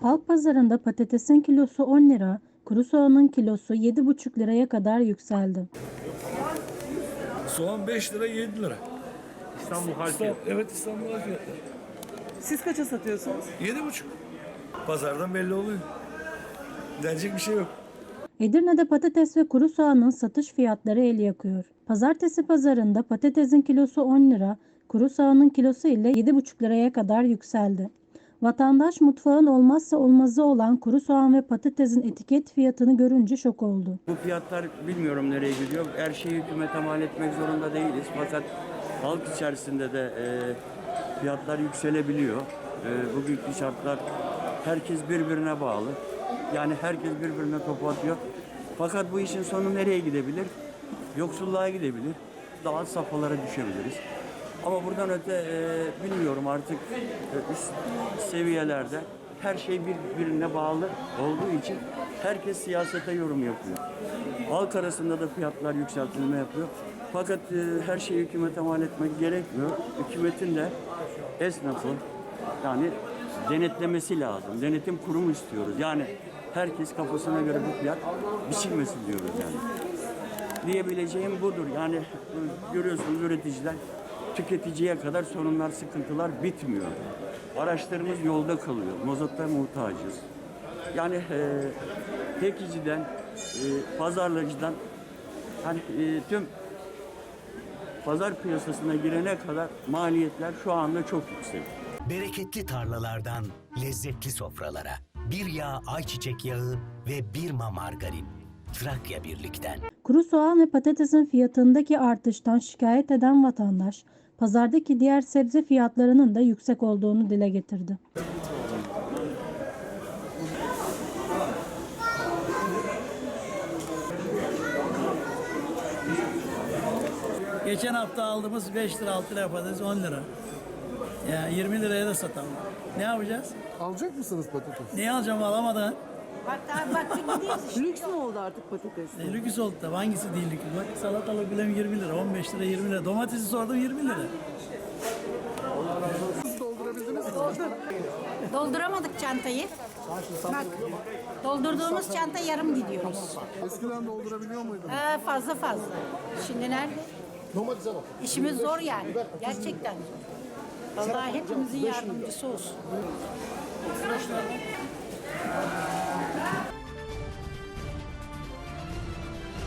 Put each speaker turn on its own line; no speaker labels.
Halk pazarında patatesin kilosu 10 lira, kuru soğanın kilosu 7,5 liraya kadar yükseldi.
Soğan 5 lira 7 lira.
İstanbul halkı.
İstanbul, evet İstanbul fiyatları.
Siz kaça satıyorsunuz?
7,5. Pazardan belli oluyor. Denecek bir şey yok.
Edirne'de patates ve kuru soğanın satış fiyatları el yakıyor. Pazartesi pazarında patatesin kilosu 10 lira, kuru soğanın kilosu ile 7,5 liraya kadar yükseldi. Vatandaş mutfağın olmazsa olmazı olan kuru soğan ve patatesin etiket fiyatını görünce şok oldu.
Bu fiyatlar bilmiyorum nereye gidiyor. Her şeyi hükümete mal etmek zorunda değiliz. Fakat halk içerisinde de e, fiyatlar yükselebiliyor. E, bugünkü şartlar herkes birbirine bağlı. Yani herkes birbirine top atıyor. Fakat bu işin sonu nereye gidebilir? Yoksulluğa gidebilir. Daha safhalara düşebiliriz. Ama buradan öte e, bilmiyorum artık e, üst seviyelerde her şey birbirine bağlı olduğu için herkes siyasete yorum yapıyor. Halk arasında da fiyatlar yükseltilme yapıyor. Fakat e, her şeyi hükümete mal etmek gerekmiyor. Hükümetin de esnafı yani denetlemesi lazım. Denetim kurumu istiyoruz. Yani herkes kafasına göre bir fiyat biçilmesin diyoruz yani diyebileceğim budur. Yani e, görüyorsunuz üreticiler tüketiciye kadar sorunlar, sıkıntılar bitmiyor. Araçlarımız yolda kalıyor. Mazota muhtacız. Yani e, tekiciden, e, pazarlayıcıdan hani e, tüm pazar piyasasına girene kadar maliyetler şu anda çok yüksek.
Bereketli tarlalardan lezzetli sofralara. Bir yağ ayçiçek yağı ve Birma margarin. Trakya Birlik'ten.
Kuru soğan ve patatesin fiyatındaki artıştan şikayet eden vatandaş, pazardaki diğer sebze fiyatlarının da yüksek olduğunu dile getirdi.
Geçen hafta aldığımız 5 lira 6 lira patates 10 lira. Ya 20 liraya da satalım. Ne yapacağız?
Alacak mısınız patates?
Ne alacağım alamadan?
Lüks mü oldu artık patates?
E, lüküs oldu da hangisi değil lüküs? Bak salatalık bile 20 lira, 15 lira, 20 lira. Domatesi sordum 20 lira.
Siz doldurabildiniz mi?
Dolduramadık çantayı. Bak, doldurduğumuz çanta yarım gidiyoruz.
Eskiden doldurabiliyor muydunuz?
Ee, fazla fazla. Şimdi nerede? İşimiz zor yani. Gerçekten. Allah hepimizin yardımcısı olsun.